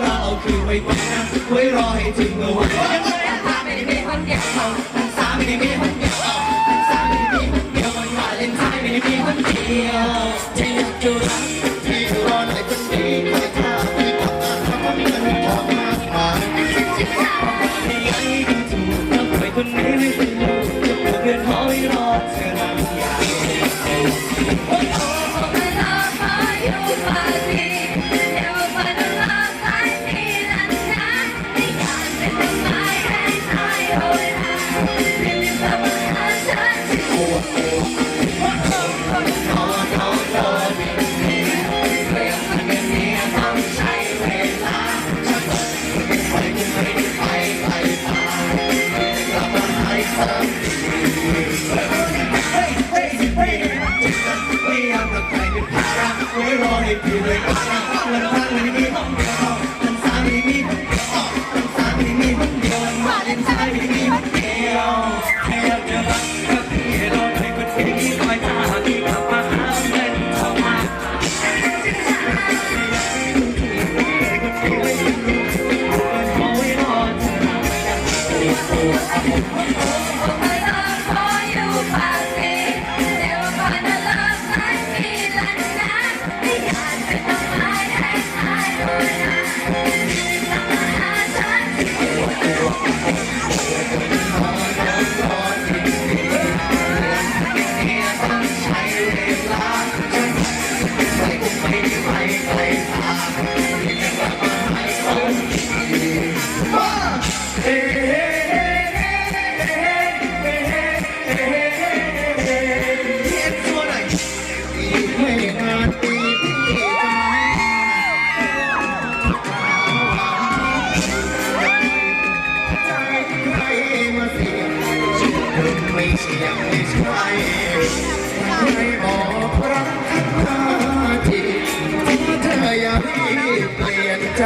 เราอคือไว้ไว้นะไว้รอให้ถึงเมื่อวันท่ไไม่ได้มีคนเดียวพันาไม่ได้มีคนเดียวพัาไม่ได้มีคนเดียววันวนไทไม่ได้มีคนเดียวที่อยู่รักที่รอในคนเดียว ไม่อยากรักใ Thank. ยังไม่ใช่ไม่บอกรักเธอทีเธออย่าเปลี่ยนใจ